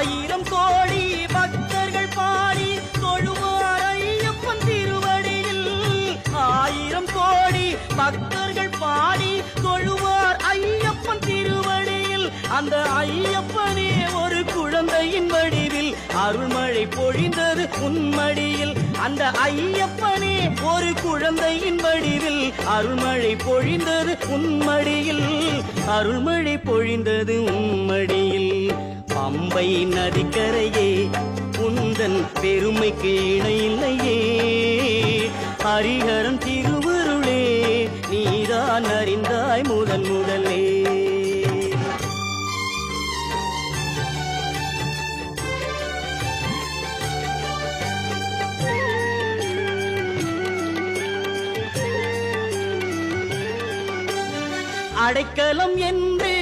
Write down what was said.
ஆயிரம் கோடி பக்தர்கள் பாடி தொழுவார் ஐயப்பன் திருவடியில். ஆயிரம் கோடி பக்தர்கள் பாடி தொழுவார் ஐயப்பன் திருவடியில். அந்த ஐயப்பனே ஒரு குழந்தையின் வடிவில். அருள்மழை பொழிந்தது உன்மடியில். அந்த ஐயப்பனே ஒரு குழந்தையின் வடிவில். அருள்மழை பொழிந்தது உன்மடியில். அருள்மழை பொழிந்தது உன்மடியில். பம்பை நதிக்கரையே உந்தன் பெருமைக்கு இணையில்லையே. ஹரிஹரன் திருவருளே நீதான் அறிந்தாய் முதன் முதலே. அடைக்கலம் என்று